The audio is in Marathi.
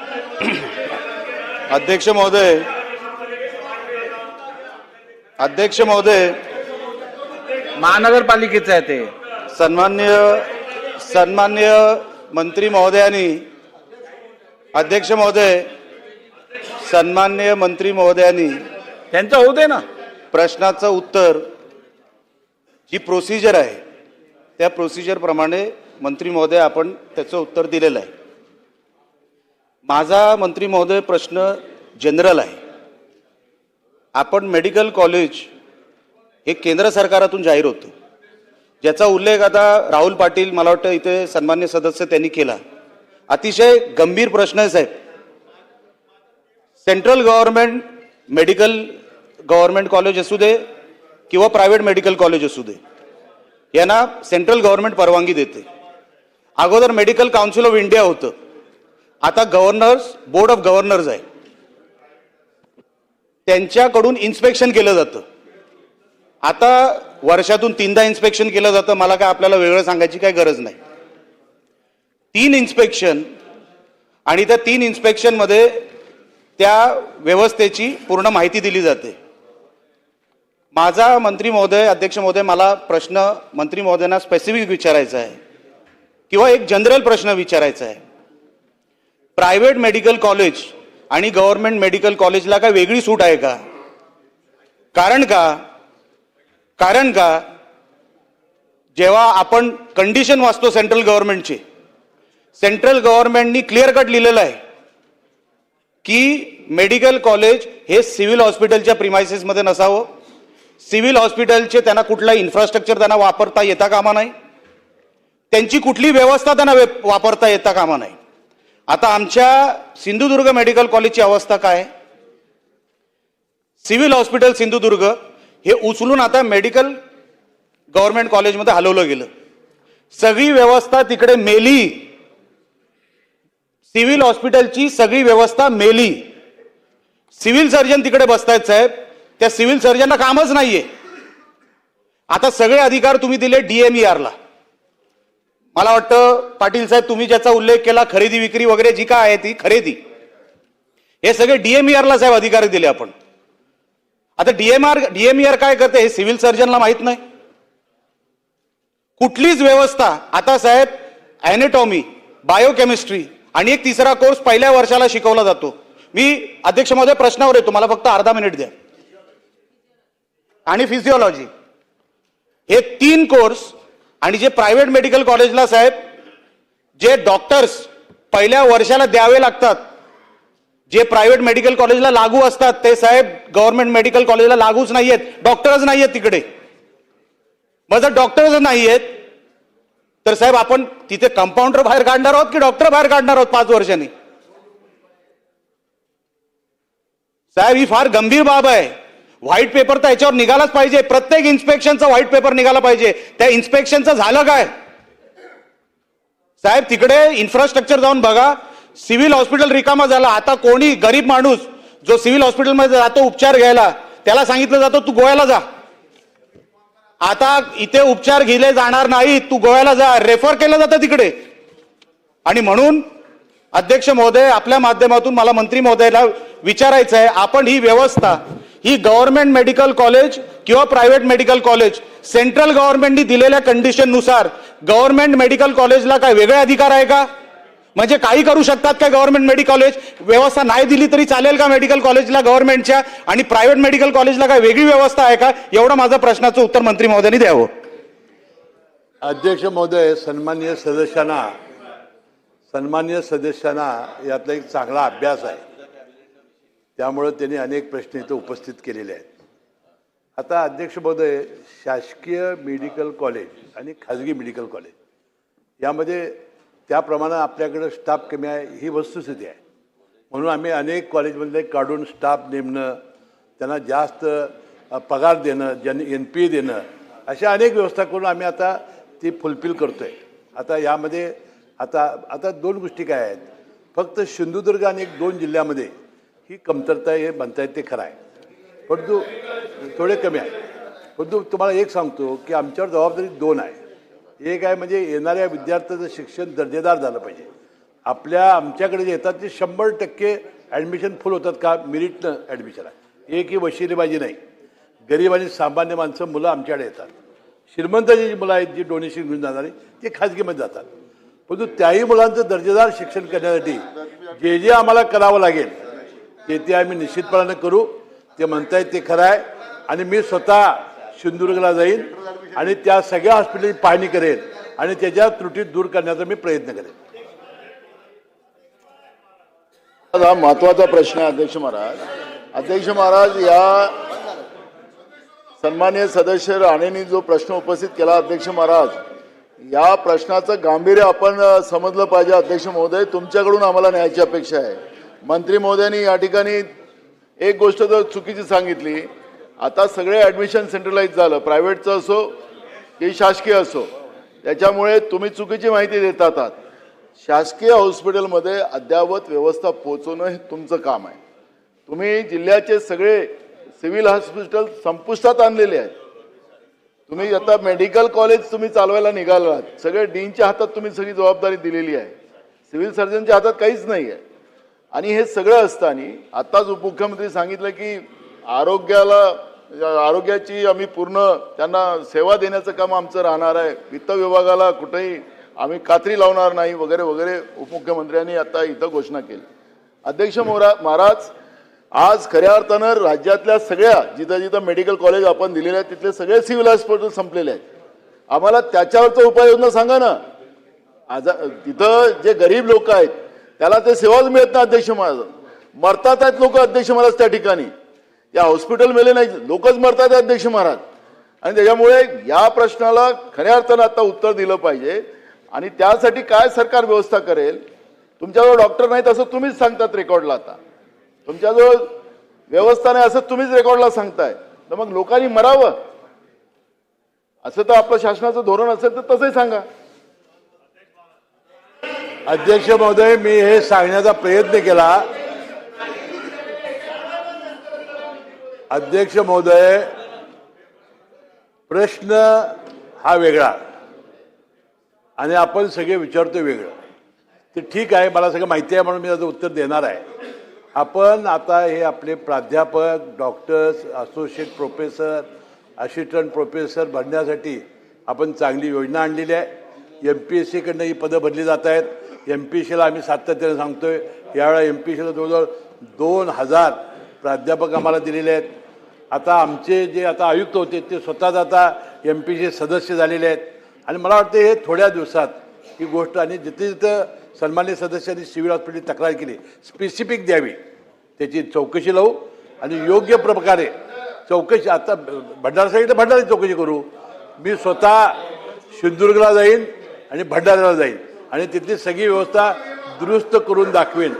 अध्यक्ष महोदय. अध्यक्ष महोदय. महानगरपालिकेचं आहे ते. सन्मान्य सन्मान्य मंत्री महोदयांनी अध्यक्ष महोदय सन्मान्य मंत्री महोदयांनी त्यांचं होऊ दे ना. प्रश्नाचं उत्तर जी प्रोसिजर आहे त्या प्रोसिजरप्रमाणे मंत्री महोदय आपण त्याचं उत्तर दिलेलं आहे. माझा मंत्री महोदय प्रश्न जनरल आहे. आपण मेडिकल कॉलेज हे केंद्र सरकारातून जाहीर होतं. ज्याचा उल्लेख आता राहुल पाटील मला वाटतं इथे सन्मान्य सदस्य त्यांनी केला. अतिशय गंभीर प्रश्न आहे साहेब. Central government medical government college असू दे किंवा प्रायव्हेट मेडिकल कॉलेज असू दे यांना सेंट्रल गव्हर्नमेंट परवानगी देते. अगोदर मेडिकल काउन्सिल ऑफ इंडिया होतं. आता गव्हर्नर्स बोर्ड ऑफ गव्हर्नर्स आहे. त्यांच्याकडून इन्स्पेक्शन केलं जातं. आता वर्षातून तीनदा इन्स्पेक्शन केलं जातं मला काय आपल्याला वेगळं सांगायची काही गरज नाही. तीन इन्स्पेक्शन आणि त्या तीन इन्स्पेक्शनमध्ये त्या व्यवस्थेची पूर्ण माहिती दिली जाते. माझा मंत्री महोदय अध्यक्ष महोदय मला प्रश्न मंत्री महोदयांना स्पेसिफिक विचारायचा आहे. किंवा एक जनरल प्रश्न विचारायचा आहे. प्रायव्हेट मेडिकल कॉलेज आणि गव्हर्नमेंट मेडिकल कॉलेजला काय वेगळी सूट आहे का? कारण का? कारण का? जेव्हा आपण कंडिशन वाचतो सेंट्रल गव्हर्नमेंटची सेंट्रल गव्हर्नमेंटनी क्लिअर कट लिहिलेलं आहे की मेडिकल कॉलेज हे सिव्हिल हॉस्पिटलच्या प्रिमायसेसमध्ये नसावं. सिव्हिल हॉस्पिटलचे त्यांना कुठला इन्फ्रास्ट्रक्चर त्यांना वापरता येता कामा नाही. त्यांची कुठली व्यवस्था त्यांना वे- वापरता येता कामा नाही. आता आमच्या सिंधुदुर्ग मेडिकल कॉलेजची अवस्था काय? सिव्हिल हॉस्पिटल सिंधुदुर्ग हे उचलून आता मेडिकल गव्हर्नमेंट कॉलेजमध्ये हलवलं गेलं. सगळी व्यवस्था तिकडे मेली. सिव्हिल हॉस्पिटलची सगळी व्यवस्था मेली. सिव्हिल सर्जन तिकडे बसतायत साहेब. त्या सिव्हिल सर्जनला कामच नाहीये. आता सगळे अधिकार तुम्ही दिले डीएमईआरला मला वाटतं पाटील साहेब तुम्ही ज्याचा उल्लेख केला खरेदी विक्री वगैरे जी काय आहे ती खरेदी. हे सगळे डीएमईआरला साहेब अधिकार दिले आपण. आता डीएमआर डीएमईआर काय करते हे सिव्हिल सर्जनला माहीत नाही. कुठलीच व्यवस्था आता साहेब ॲनेटॉमी बायोकेमिस्ट्री आणि एक तिसरा कोर्स पहिल्या वर्षाला शिकवला जातो. मी अध्यक्ष महोदय प्रश्नावर येतो मला फक्त अर्धा मिनिट द्या. आणि फिजिओलॉजी हे तीन कोर्स आणि जे प्रायव्हेट मेडिकल कॉलेजला साहेब जे डॉक्टर्स पहिल्या वर्षाला द्यावे लागतात जे प्रायव्हेट मेडिकल कॉलेजला लागू असतात ते साहेब गव्हर्नमेंट मेडिकल कॉलेजला लागूच नाही आहेत डॉक्टरच नाही आहेत तिकडे. मग जर डॉक्टरच आहेत तर साहेब आपण तिथे कंपाऊंडर बाहेर काढणार आहोत की डॉक्टर बाहेर काढणार आहोत पाच वर्षांनी? साहेब ही फार गंभीर बाब आहे. व्हाईट पेपर तर याच्यावर निघालाच पाहिजे. प्रत्येक इन्स्पेक्शनचा व्हाईट पेपर निघाला पाहिजे. त्या इन्स्पेक्शनचं झालं काय? साहेब तिकडे इन्फ्रास्ट्रक्चर जाऊन बघा. सिव्हिल हॉस्पिटल रिकामा झाला. आता कोणी गरीब माणूस जो सिव्हिल हॉस्पिटलमध्ये जातो उपचार घ्यायला त्याला सांगितलं जातं तू गोव्याला जा. आता इथे उपचार घेले जाणार नाही. तू गोव्याला जा. रेफर केलं जातं तिकडे. आणि म्हणून अध्यक्ष महोदय आपल्या माध्यमातून मला मंत्री महोदयाला विचारायचं आहे आपण ही व्यवस्था ही गव्हर्नमेंट मेडिकल कॉलेज किंवा प्रायव्हेट मेडिकल कॉलेज सेंट्रल गव्हर्नमेंटनी दिलेल्या कंडिशननुसार गव्हर्नमेंट मेडिकल कॉलेजला काय वेगळे अधिकार आहे का? म्हणजे काही करू शकतात का गव्हर्नमेंट मेडिकल कॉलेज? व्यवस्था नाही दिली तरी चालेल का मेडिकल कॉलेजला गव्हर्नमेंटच्या? आणि प्रायव्हेट मेडिकल कॉलेजला काय वेगळी व्यवस्था आहे का? एवढं माझा प्रश्नाचं उत्तर मंत्री महोदयांनी द्यावं. अध्यक्ष महोदय सन्मान्य सदस्यांना सन्मान्य सदस्यांना यातला एक चांगला अभ्यास आहे. त्यामुळं त्यांनी अनेक प्रश्न इथं उपस्थित केलेले आहेत. आता अध्यक्ष महोदय शासकीय मेडिकल कॉलेज आणि खाजगी मेडिकल कॉलेज यामध्ये त्याप्रमाणे आपल्याकडं स्टाफ कमी आहे ही वस्तुस्थिती आहे. म्हणून आम्ही अनेक कॉलेजमधले काढून स्टाफ नेमणं त्यांना जास्त पगार देणं जन एन पी ए देणं अशा अनेक व्यवस्था करून आम्ही आता ती फुलफिल करतो आहे आता यामध्ये आता आता दोन गोष्टी काय आहेत. फक्त सिंधुदुर्ग आणि एक दोन जिल्ह्यामध्ये ही कमतरता हे म्हणता येत ते खरं आहे. परंतु थोडे कमी आहे. परंतु तुम्हाला एक सांगतो की आमच्यावर जबाबदारी दोन आहे. एक आहे म्हणजे येणाऱ्या विद्यार्थ्याचं शिक्षण दर्जेदार झालं पाहिजे. आपल्या आमच्याकडे जे येतात ते शंभर टक्के ॲडमिशन फुल होतात का मिरिटनं ॲडमिशन आहे. एक ही वशिलेबाजी नाही. गरीब आणि सामान्य माणसं मुलं आमच्याकडे येतात. श्रीमंताची जी मुलं आहेत जी डोनेशन घेऊन जाणारी ते खाजगीमध्ये जातात. परंतु त्याही मुलांचं दर्जेदार शिक्षण करण्यासाठी जे जे आम्हाला करावं लागेल ते ते आम्ही निश्चितपणानं करू. ते म्हणतायत ते खरं आहे आणि मी स्वतः सिंधुदुर्गला जाईन आणि त्या सगळ्या हॉस्पिटलची पाहणी करेन आणि त्याच्या त्रुटी दूर करण्याचा मी प्रयत्न करेन. हा महत्त्वाचा प्रश्न आहे अध्यक्ष महाराज. अध्यक्ष महाराज या सन्मान्य सदस्य राणेंनी जो प्रश्न उपस्थित केला अध्यक्ष महाराज या प्रश्नाचं गांभीर्य आपण समजलं पाहिजे अध्यक्ष महोदय. तुमच्याकडून आम्हाला न्यायची अपेक्षा आहे. मंत्री महोदयांनी या ठिकाणी एक गोष्ट जर चुकीची सांगितली. आता सगळे ॲडमिशन सेंट्रलाइज झालं. प्रायव्हेटचं असो की शासकीय असो. त्याच्यामुळे तुम्ही चुकीची माहिती देतात आहात. शासकीय हॉस्पिटलमध्ये अद्ययावत व्यवस्था पोहोचवणं हे तुमचं काम आहे. तुम्ही जिल्ह्याचे सगळे सिव्हिल हॉस्पिटल संपुष्टात आणलेले आहेत. तुम्ही आता मेडिकल कॉलेज तुम्ही चालवायला निघाल आहात सगळे डीनच्या हातात तुम्ही सगळी जबाबदारी दिलेली आहे. सिव्हिल सर्जनच्या हातात काहीच नाही आहे आणि हे सगळं असताना आत्ताच उपमुख्यमंत्री सांगितलं की आरोग्याला आरोग्याची आम्ही पूर्ण त्यांना सेवा देण्याचं काम आमचं राहणार आहे. वित्त विभागाला कुठेही आम्ही कात्री लावणार नाही वगैरे वगैरे उपमुख्यमंत्र्यांनी आता इथं घोषणा केली. अध्यक्ष मोरा महाराज आज खऱ्या अर्थानं राज्यातल्या सगळ्या जिथं जिथं मेडिकल कॉलेज आपण दिलेले आहेत तिथले सगळे सिव्हिल हॉस्पिटल संपलेले आहेत. आम्हाला त्याच्यावरचं उपाययोजना सांगा ना. आज तिथं जे गरीब लोक आहेत त्याला ते सेवाच मिळत नाही अध्यक्ष महाराज. मरतात आहेत लोक अध्यक्ष महाराज त्या ठिकाणी. या हॉस्पिटलमध्ये नाही लोकच मरतात अध्यक्ष महाराज. आणि त्याच्यामुळे या प्रश्नाला खऱ्या अर्थानं आता उत्तर दिलं पाहिजे. आणि त्यासाठी काय सरकार व्यवस्था करेल? तुमच्याजवळ डॉक्टर नाहीत असं तुम्हीच सांगतात रेकॉर्डला आता. तुमच्याजवळ व्यवस्था नाही असं तुम्हीच रेकॉर्डला सांगताय. तर मग लोकांनी मरावं. असं तर आपलं शासनाचं धोरण असेल तर तसंही सांगा. अध्यक्ष महोदय मी हे सांगण्याचा प्रयत्न केला. अध्यक्ष महोदय प्रश्न हा वेगळा. आणि आपण सगळे विचारतो वेगळं. ते ठीक आहे मला सगळं माहिती आहे म्हणून मी त्याचं उत्तर देणार आहे. आपण आता हे आपले प्राध्यापक doctors associate professor assistant professor भरण्यासाठी आपण चांगली योजना आणलेली आहे. एम पी एस सीकडनं ही पदं भरली जात आहेत. एम पी सीला आम्ही सातत्याने सांगतोय. यावेळेला एम पी सीला जवळजवळ दोन हजार प्राध्यापक आम्हाला दिलेले आहेत. आता आमचे जे आता आयुक्त होते ते स्वतःच आता एम पी सी सदस्य झालेले आहेत. आणि मला वाटतं हे थोड्या दिवसात ही गोष्ट आणि जिथे जिथं सन्मान्य सदस्यांनी सिव्हिल हॉस्पिटल तक्रार केली स्पेसिफिक द्यावी त्याची चौकशी लावू आणि योग्य प्रकारे चौकशी आता भंडारासाठी तर भंडाराची चौकशी करू. मी स्वतः सिंधुदुर्गला जाईन आणि भंडाऱ्याला जाईन. आणि तिथली सगळी व्यवस्था दुरुस्त करून दाखवेन